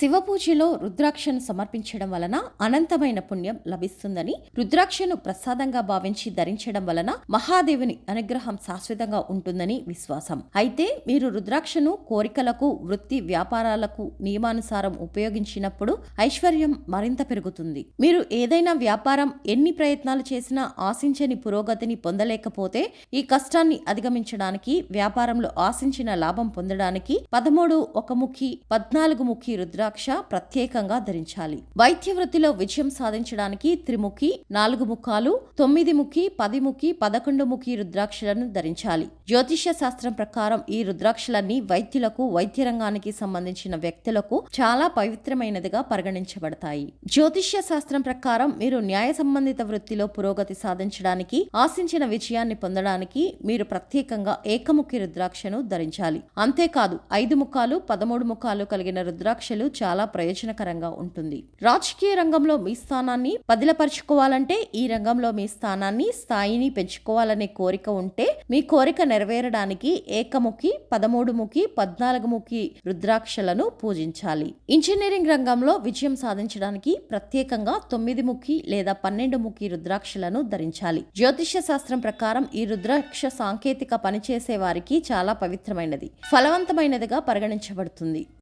శివ పూజలో రుద్రాక్షను సమర్పించడం వలన అనంతమైన పుణ్యం లభిస్తుందని రుద్రాక్షను ప్రసాదంగా భావించి ధరించడం వలన మహాదేవుని అనుగ్రహం శాశ్వతంగా ఉంటుందని విశ్వాసం. అయితే మీరు రుద్రాక్షను కోరికలకు వృత్తి వ్యాపారాలకు నియమానుసారం ఉపయోగించినప్పుడు ఐశ్వర్యం మరింత పెరుగుతుంది. మీరు ఏదైనా వ్యాపారం ఎన్ని ప్రయత్నాలు చేసినా ఆశించని పురోగతిని పొందలేకపోతే ఈ కష్టాన్ని అధిగమించడానికి వ్యాపారంలో ఆశించిన లాభం పొందడానికి పదమూడు ఒక ముఖి పద్నాలుగు ముఖి రుద్రాక్ష ప్రత్యేకంగా ధరించాలి. వైద్య వృత్తిలో విజయం సాధించడానికి త్రిముఖి నాలుగు ముఖాలు తొమ్మిది ముఖి పది ముఖి పదకొండు ముఖి రుద్రాక్షలను ధరించాలి. జ్యోతిష్య శాస్త్రం ప్రకారం ఈ రుద్రాక్షలన్నీ వైద్యులకు వైద్య రంగానికి సంబంధించిన వ్యక్తులకు చాలా పవిత్రమైనదిగా పరిగణించబడతాయి. జ్యోతిష్య శాస్త్రం ప్రకారం మీరు న్యాయ సంబంధిత వృత్తిలో పురోగతి సాధించడానికి ఆశించిన విజయాన్ని పొందడానికి మీరు ప్రత్యేకంగా ఏకముఖి రుద్రాక్షను ధరించాలి. అంతేకాదు ఐదు ముఖాలు పదమూడు ముఖాలు కలిగిన రుద్రాక్షలు చాలా ప్రయోజనకరంగా ఉంటుంది. రాజకీయ రంగంలో మీ స్థానాన్ని పదిలపరుచుకోవాలంటే ఈ రంగంలో మీ స్థానాన్ని స్థాయిని పెంచుకోవాలనే కోరిక ఉంటే మీ కోరిక నెరవేరడానికి ఏకముఖి పదమూడు ముఖి పద్నాలుగు ముఖి రుద్రాక్షలను పూజించాలి. ఇంజనీరింగ్ రంగంలో విజయం సాధించడానికి ప్రత్యేకంగా తొమ్మిది ముఖి లేదా పన్నెండు ముఖి రుద్రాక్షలను ధరించాలి. జ్యోతిష్య శాస్త్రం ప్రకారం ఈ రుద్రాక్ష సాంకేతిక పనిచేసే వారికి చాలా పవిత్రమైనది ఫలవంతమైనదిగా పరిగణించబడుతుంది.